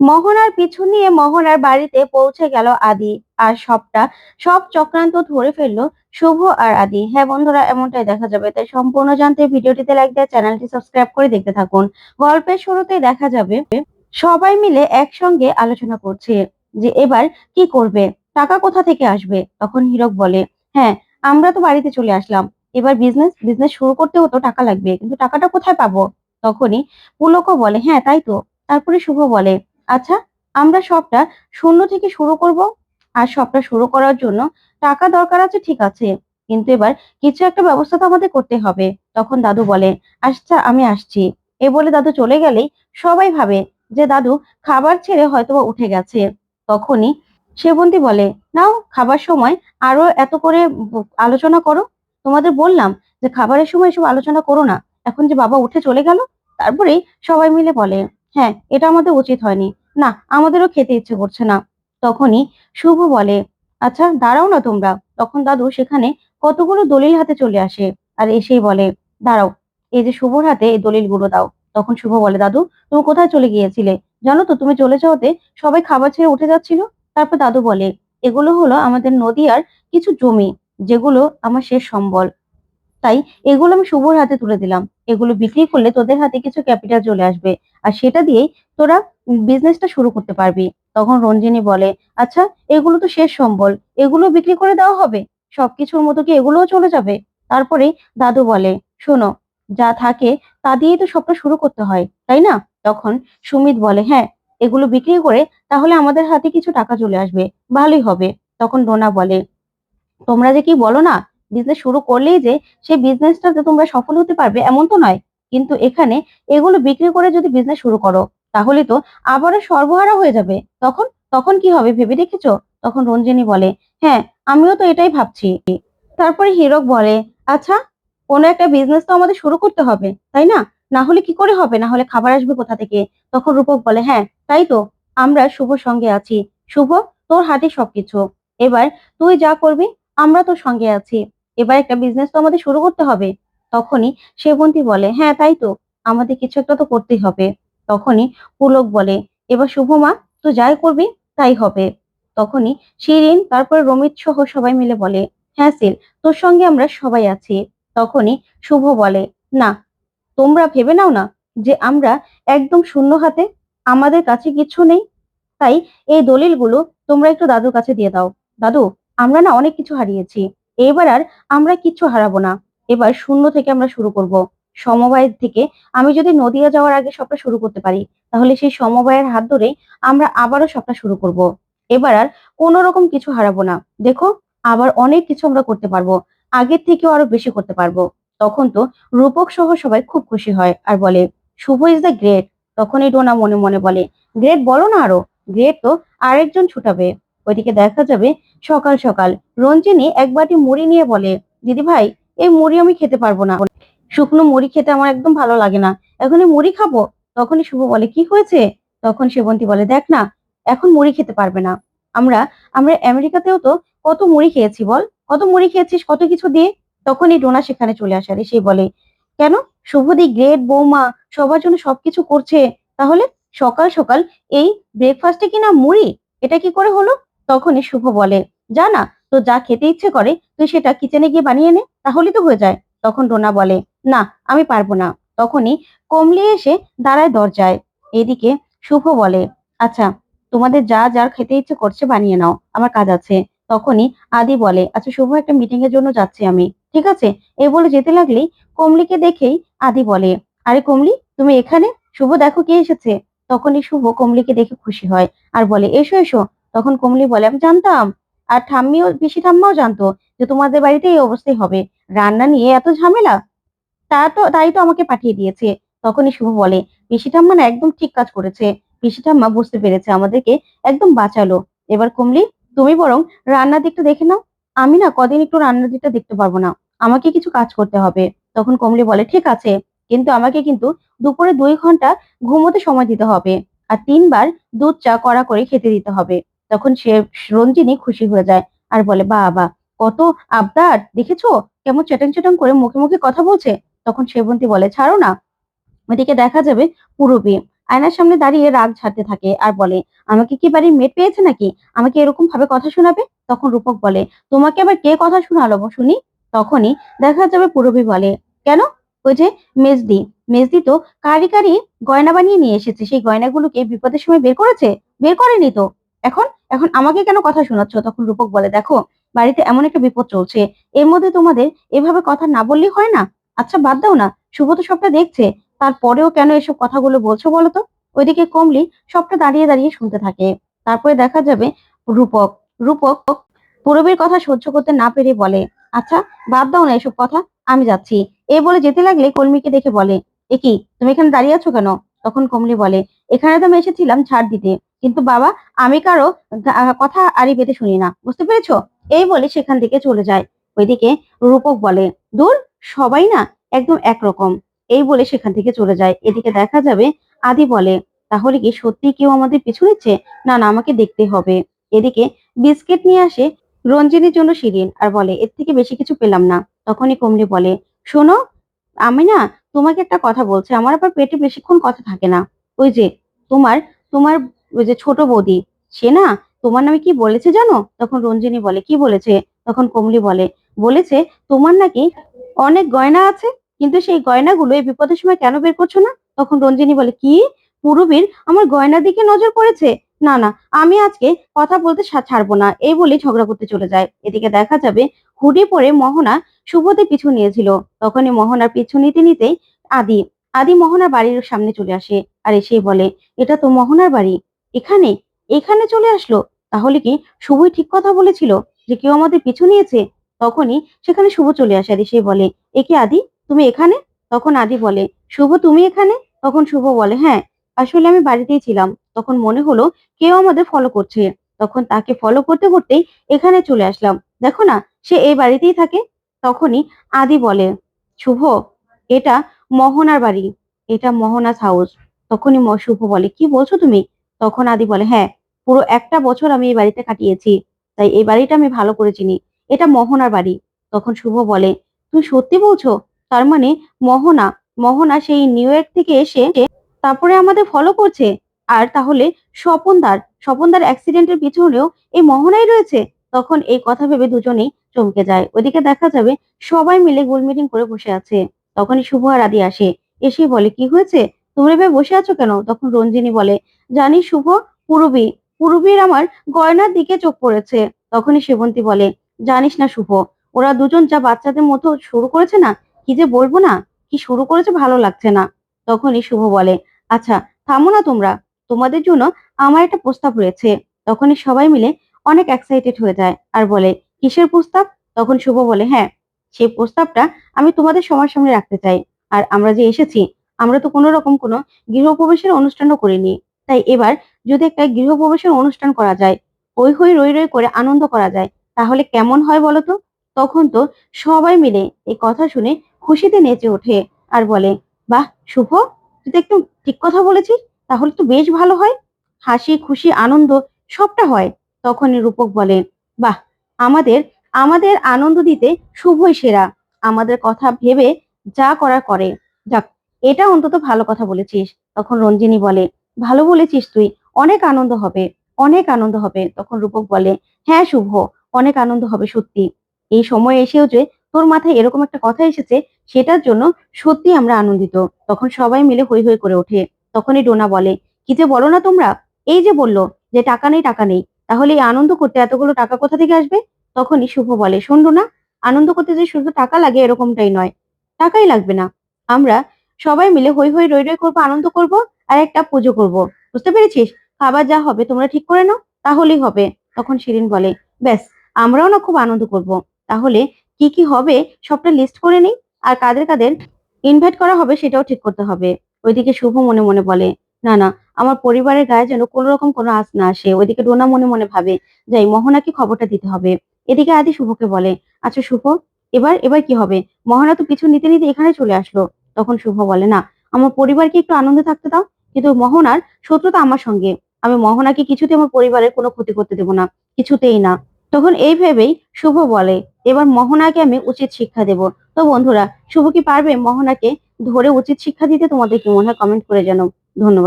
মোহনার পিছু নিয়ে মোহনার বাড়িতে পৌঁছে গেল আদি। আর সবটা, সব চক্রান্ত ধরে ফেলল শুভ আর আদি। হ্যাঁ বন্ধুরা, এমনটাই দেখা যাবে। তাই সম্পূর্ণ জানতে ভিডিওটিতে লাইক দিয়ে চ্যানেলটি সাবস্ক্রাইব করে দেখতে থাকুন। গল্পের শুরুতে দেখা যাবে, সবাই মিলে একসঙ্গে আলোচনা করছে যে এবার কি করবে, টাকা কোথা থেকে আসবে? তখন হীরক বলে হ্যাঁ আমরা তো বাড়িতে চলে আসলাম। এবার বিজনেস বিজনেস শুরু করতে হতো টাকা লাগবে, কিন্তু টাকাটা কোথায় পাবো? তখনই পুলকও বলে হ্যাঁ তাই তো। তারপরে শুভ বলে আচ্ছা আমরা সবটা শূন্য থেকে শুরু করব আর সবটা শুরু করার জন্য টাকা দরকার আছে, ঠিক আছে। কিন্তু এবার কিছু একটা ব্যবস্থা তো আমাদের করতে হবে। তখন দাদু বলে আচ্ছা আমি আসছি। এ বলে দাদু চলে গেলেই সবাই ভাবে যে দাদু খাবার ছেড়ে হয়তোবা উঠে গেছে। তখনই সেবন্তী বলে, নাও খাবার সময় আরও এত করে আলোচনা করো। তোমাদের বললাম যে, খাবারের সময় এসব আলোচনা করো না। এখন যে বাবা উঠে চলে গেল, তারপরেই সবাই মিলে বলে হ্যাঁ এটা আমাদের উচিত হয়নি। না, আমাদেরও খেতে ইচ্ছে করছে না। তখনই শুভ বলে আচ্ছা দাঁড়াও না তোমরা। তখন দাদু সেখানে কতগুলো দলিল হাতে চলে আসে আর এসেই বলে, দাঁড়াও, এই যে শুভর হাতে এই দলিলগুলো দাও। তখন শুভ বলে, দাদু, তুমি কোথায় চলে গিয়েছিলে? জানো তো, তুমি চলে যাওয়াতে সবাই খাবার ছেড়ে উঠে যাচ্ছিল? তারপর দাদু বলে, এগুলো হলো আমাদের নদীয়ার কিছু জমি, যেগুলো আমার শেষ সম্বল। তাই এগুলো আমি শুভর হাতে তুলে দিলাম। এগুলো বিক্রি করলে তোদের হাতে কিছু ক্যাপিটাল চলে আসবে। আর সেটা দিয়েই তোরা বিজনেসটা শুরু করতে পারবি। তখন রঞ্জিনী বলে আচ্ছা এগুলো তো শেষ সম্বল। এগুলো বিক্রি করে দেওয়া হবে? সবকিছুর মতো কি এগুলোও চলে যাবে? তারপরেই দাদু বলে, শোনো, যা থাকে তা দিয়েই তো সবটা শুরু করতে হয়, তাই না? তখন সুমিত বলে হ্যাঁ এগুলো বিক্রি করে তাহলে আমাদের হাতে কিছু টাকা চলে আসবে। ভালোই হবে। তখন ডোনা বলে, তোমরা যে কি বলো না বিজনেস শুরু করলেই যে সেই বিজনেসটাতে তোমরা সফল হতে পারবে এমন তো নয়। কিন্তু এখানে এগুলো বিক্রি করে যদি বিজনেস শুরু করো, তাহলে তো আবারও সর্বহারা হয়ে যাবে। তখন তখন কি হবে ভেবে দেখেছ? তখন রঞ্জিনী বলে হ্যাঁ আমিও তো এটাই ভাবছি। তারপরে হীরক বলে আচ্ছা কোনো একটা বিজনেস তো আমাদের শুরু করতে হবে, তাই না? না হলে কি করে হবে? না হলে খাবার আসবে কোথা থেকে? তখন রূপক বলে হ্যাঁ তাই তো, আমরা শুভ সঙ্গে আছি। শুভ, তোর হাতে সবকিছু। এবার তুই যা করবি, আমরা তোর সঙ্গে আছি। এবার একটা বিজনেস তো আমাদের শুরু করতে হবে। তখনই সেবন্তী বলে হ্যাঁ তাই তো, আমাদের কিছু একটা তো করতেই হবে। তখনই পুলক বলে, এবার শুভমা তুই যাই করবি, তাই হবে। তখনই শিরিন, তারপরে রমিত সহ সবাই মিলে বলে হ্যাঁ সিল, তোর সঙ্গে আমরা সবাই আছি। তখনই শুভ বলে, না, তোমরা ভেবে নাও না যে আমরা একদম শূন্য হাতে, আমাদের কাছে কিছু নেই। তাই এই দলিলগুলো তোমরা একটু দাদুর কাছে দিয়ে দাও। দাদু, আমরা না অনেক কিছু হারিয়েছি। এবার আর আমরা কিচ্ছু হারাবো না। এবার শূন্য থেকে আমরা শুরু করব। সমবায় থেকে আমি যদি নদিয়া যাওয়ার আগে সবটা শুরু করতে পারি, তাহলে সেই সমবায়ের হাত ধরেই আমরা আবারও সবটা শুরু করব। এবার আর কোনো রকম কিছু হারাবো না। দেখো, আবার অনেক কিছু আমরা করতে পারব। আগের থেকেও আরও বেশি করতে পারব। তখন তো রূপক সহ সবাই খুব খুশি হয় আর বলে, শুভ ইজ দ্য গ্রেট তখনই ডোনা মনে মনে বলে, গ্রেট বলো না আরও। গ্রেট তো আরেকজন ছুটাবে। ওইদিকে দেখা যাবে সকাল সকাল। রঞ্জিনী এক বাটি মুড়ি নিয়ে বলে, দিদি ভাই, এই মুড়ি আমি খেতে পারব না। শুকনো মুড়ি খেতে আমার একদম ভালো লাগে না। এখন মুড়ি খাব? তখনই শুভ বলে, কি হয়েছে? তখন সেবন্তী বলে, দেখ না, এখন মুড়ি খেতে পারবে না। আমরা আমরা আমেরিকাতেও তো কত মুড়ি খেয়েছি বল? কত মুড়ি খেয়েছিস? কত কিছু দিয়ে? তখনই ডোনা সেখানে চলে আসে আর সে বলে, কেন? শুভদি, গ্রেট, বৌমা সবার জন্য সবকিছু করছে। তাহলে সকাল সকাল এই ব্রেকফাস্টে কিনা মুড়ি? এটা কি করে হলো? তখনই শুভ বলে যা না তো যা খেতে ইচ্ছে করে, তুই সেটা কিচেনে গিয়ে বানিয়ে নে তাহলেই তো হয়ে যায়। তখন ডোনা বলে, না, আমি পারব না। তখনই কমলি এসে দাঁড়ায় দরজায়। এদিকে শুভ বলে আচ্ছা তোমাদের যা, যার খেতে ইচ্ছে করছে বানিয়ে নাও, আমার কাজ আছে। তখনই আদি বলে আচ্ছা শুভ, একটা মিটিং এর জন্য যাচ্ছি আমি, ঠিক আছে? এ বলে যেতে লাগলেই কমলিকে দেখেই আদি বলে, আরে কমলি, তুমি এখানে? শুভ, দেখো কে এসেছে? তখনই শুভ কমলিকে দেখে খুশি হয় আর বলে, এসো এসো। তখন কমলি বলে, আমি জানতাম। আর ঠাম্মিও, পিসি ঠাম্মাও জানতো যে তোমাদের বাড়িতে এই অবস্থাই হবে। রান্না নিয়ে এত ঝামেলা? তা তো, তাই তো আমাকে পাঠিয়ে দিয়েছে। তখনই শুভ বলে, পিসি ঠাম্মা না একদম ঠিক কাজ করেছে। পিসি ঠাম্মা বুঝতে পেরেছে, আমাদেরকে একদম বাঁচালো। এবার কমলি, তুমি বরং রান্নার দিকটা দেখে নাও। আমি না কদিন একটু রান্নার দিকটা দেখতে পারব না। আমাকে কিছু কাজ করতে হবে। তখন কমলি বলে, ঠিক আছে। কিন্তু আমাকে কিন্তু দুপুরে দুই ঘণ্টা ঘুমোতে সময় দিতে হবে। আর তিনবার দুধ চা কড়া করে খেতে দিতে হবে। তখন সে রঞ্জিনী খুশি হয়ে যায় আর বলে, বাবা, কত আবদার, দেখেছ? কেমন চ্যাটাং চ্যাটাং করে মুখে মুখে কথা বলছে? তখন সেবন্তী বলে, ছাড়ো না। ওদিকে দেখা যাবে পুরবী। আয়নার সামনে দাঁড়িয়ে রাগ ঝাড়তে থাকে আর বলে, আমাকে কি বাড়ির মেট পেয়েছে নাকি? আমাকে এরকম ভাবে কথা শোনাবে? তখন রূপক বলে, তোমাকে আবার কে কথা শোনালো শুনি? তখনই দেখা যাবে পুরবী বলে, কেন? ওই যে মেজদি। মেজদি তো কারি কারি গয়না বানিয়ে নিয়ে এসেছে। সেই গয়নাগুলোকে বিপদের সময় বের করেছে? বের করেনি তো? এখন এখন আমাকে কেন কথা শোনাচ্ছ? তখন রূপক বলে, দেখো, বাড়িতে এমন একটা বিপদ চলছে। এর মধ্যে তোমাদের এভাবে কথা না বললেই হয় না? আচ্ছা বাদ দাও না। শুভ তো সবটা দেখছে। তারপরেও কেন এসব কথাগুলো বলছো বলো তো? ওইদিকে কমলি সবটা দাঁড়িয়ে দাঁড়িয়ে শুনতে থাকে। তারপরে দেখা যাবে রূপক। রূপক পুরবীর কথা সহ্য করতে না পেরে বলে আচ্ছা বাদ দাও না এসব কথা, আমি যাচ্ছি। এ বলে যেতে লাগলে কলমিকে দেখে বলে এ কি তুমি এখানে দাঁড়িয়ে আছো কেন? তখন কমলি বলে, এখানে তো আমি এসেছিলাম ছাড় দিতে। কিন্তু বাবা, আমি কারও কথা আড়ি পেতে শুনি না, বুঝতে পেরেছ? এই বলে সেখান থেকে চলে যায়। ওইদিকে রূপক বলে, দূর, সবাই না একদম একরকম। এই বলে সেখান থেকে চলে যায়। এদিকে দেখা যাবে আদি বলে, তাহলে কি সত্যি কেউ আমাদের পিছু নিচ্ছে? না না, আমাকে দেখতে হবে। এদিকে বিস্কিট নিয়ে আসে রঞ্জিনীর জন্য শিরিন আর বলে, এর থেকে বেশি কিছু পেলাম না। তখনই কমলি বলে, শোনো, আমি না তোমাকে একটা কথা বলছি, আমার আবার পেটে বেশিক্ষণ কথা থাকে না। ওই যে, তোমার তোমার ওই যে ছোট বৌদি, সে না তোমার নামে কি বলেছে জানো? তখন রঞ্জিনী বলে, কি বলেছে? তখন কমলি বলে, বলেছে তোমার নাকি অনেক গয়না আছে, কিন্তু সেই গয়নাগুলো এই বিপদের সময় কেন বের করছ না? তখন রঞ্জিনী বলে, কি? পুরবীর আমার গয়নার দিকে নজর পড়েছে? না না, আমি আজকে কথা বলতে ছাড়বো না, এই বলে ঝগড়া করতে চলে যায়। এদিকে দেখা যাবে হুডি পরে মোহনা শুভতে পিছু নিয়েছিল। তখনই মোহনার পিছু নিতে নিতেই আদি আদি মোহনার বাড়ির সামনে চলে আসে আর এসেই বলে, এটা তো মোহনার বাড়ি। এখানে? এখানে চলে আসলো? তাহলে কি শুভই ঠিক কথা বলেছিল যে কেউ আমাদের পিছু নিয়েছে? তখনই সেখানে শুভ চলে আসে আর সে বলে, এ কি আদি? তুমি এখানে? তখন আদি বলে, শুভ, তুমি এখানে? তখন শুভ বলে হ্যাঁ আসলে আমি বাড়িতেই ছিলাম। তখন মনে হলো কেউ আমাদের ফলো করছে। তখন তাকে ফলো করতে করতেই এখানে চলে আসলাম। দেখো না, সে এই বাড়িতেই থাকে? তখনই আদি বলে, শুভ, এটা মোহনার বাড়ি। এটা মোহনাস হাউস। তখনই শুভ বলে, কি বলছো তুমি? তখন আদি বলে হ্যাঁ পুরো একটা বছর আমি এই বাড়িতে কাটিয়েছি, তাই এই বাড়িটা আমি ভালো করে চিনি। এটা মোহনার বাড়ি। তখন শুভ বলে, তুমি সত্যি বলছো? তার মানে মোহনা মোহনা সেই নিউ ইয়র্ক থেকে এসে তারপরে আমাদের ফলো করছে? আর তাহলে স্বপনদার স্বপনদার অ্যাক্সিডেন্টের পিছনেও এই মোহনাই রয়েছে? তখন এই কথা ভেবে দুজনেই চমকে যায়। ওদিকে দেখা যাবে সবাই মিলে গোল মিটিং করে বসে আছে। তখনই শুভ আর আদি আসে। এসে বলে, কি হয়েছে? তোমরা এভাবে বসে আছো কেন? তখন রঞ্জিনী বলে জানি শুভ, পুরবী। পুরবীর আমার গয়নার দিকে চোখ পড়েছে। তখনই সেবন্তী বলে, জানিস না শুভ, ওরা দুজন যা বাচ্চাদের মতো শুরু করেছে না, কি যে বলব না, কি শুরু করেছে ভালো লাগছে না। তখনই শুভ বলে আচ্ছা থামো না তোমরা, তোমাদের জন্য আমার একটা প্রস্তাব রয়েছে। তখনই সবাই মিলে অনেক এক্সাইটেড হয়ে যায় আর বলে, কিসের প্রস্তাব? তখন শুভ বলে হ্যাঁ সেই প্রস্তাবটা আমি তোমাদের সবার সামনে রাখতে চাই। আর আমরা যে এসেছি, আমরা তো কোনো রকম কোনো গৃহপ্রবেশের অনুষ্ঠানও করিনি। তাই এবার যদি একটা গৃহপ্রবেশের অনুষ্ঠান করা যায় হই হই রই রই করে আনন্দ করা যায়, তাহলে কেমন হয় বলতো? তখন তো সবাই মিলে এই কথা শুনে খুশিতে নেচে ওঠে আর বলে, বাহ, শুভ, তুই তো একদম ঠিক কথা বলেছিস, তাহলে তো বেশ ভালো হয়। হাসি, খুশি, আনন্দ সবটা হয়। তখনই রূপক বলে, বাহ, আমাদের আমাদের আনন্দ দিতে শুভই সেরা। আমাদের কথা ভেবে যা করার করে। যাক, এটা অন্তত ভালো কথা বলেছিস। তখন রঞ্জিনী বলে ভালো বলেছিস তুই। অনেক আনন্দ হবে, অনেক আনন্দ হবে। তখন রূপক বলে হ্যাঁ শুভ, অনেক আনন্দ হবে সত্যি। এই সময় এসেও যে তোর মাথায় এরকম একটা কথা এসেছে, সেটার জন্য সত্যি আমরা আনন্দিত। তখন সবাই মিলে হই হই করে ওঠে। তখনই ডোনা বলে, কি যে বলো না তোমরা? এই যে বলল যে টাকা নেই টাকা নেই, তাহলে এই আনন্দ করতে এতগুলো টাকা কোথা থেকে আসবে? তখনই শুভ বলে, শোন ডোনা, আনন্দ করতে যে শুধু টাকা লাগে এরকমটাই নয়, টাকাই লাগবে না। আমরা সবাই মিলে হই হই রই রই করব, আনন্দ করব আর একটা পুজো করব। বুঝতে পেরেছিস? খাবার যা হবে তোমরা ঠিক করে নাও, তাহলেই হবে। তখন শিরিন বলে, ব্যাস, আমরাও না খুব আনন্দ করব। তাহলে কি কি হবে সবটা লিস্ট করে নিই আর কাদের কাদের ইনভাইট করা হবে সেটাও ঠিক করতে হবে। ওইদিকে শুভ মনে মনে বলে, না না, আমার পরিবারের গায়ে যেন কোনো রকম কোনো আস না আসে। ওইদিকে ডোনা মনে মনে ভাবে, যাই, মোহনাকে খবরটা দিতে হবে। এদিকে আদি শুভকে বলে আচ্ছা শুভ, এবার এবার কি হবে? মোহনা তো পিছু নিতে নিতে এখানে চলে আসলো। তখন শুভ বলে, না, আমার পরিবারকে একটু আনন্দে থাকতে দাও। কিন্তু মোহনার শত্রুতা আমার সঙ্গে। আমি মোহনাকে কিছুতে আমার পরিবারের কোনো ক্ষতি করতে দেবো না, কিছুতেই না। তখন এই ভেবেই শুভ বলে, এবার মহনাকে আমি উচিত শিক্ষা দেব। তো বন্ধুরা, শুভ কি পারবে মহনাকে ধরে উচিত শিক্ষা দিতে? তোমাদের কি মনে হয়? কমেন্ট করে জানো ধন্যবাদ।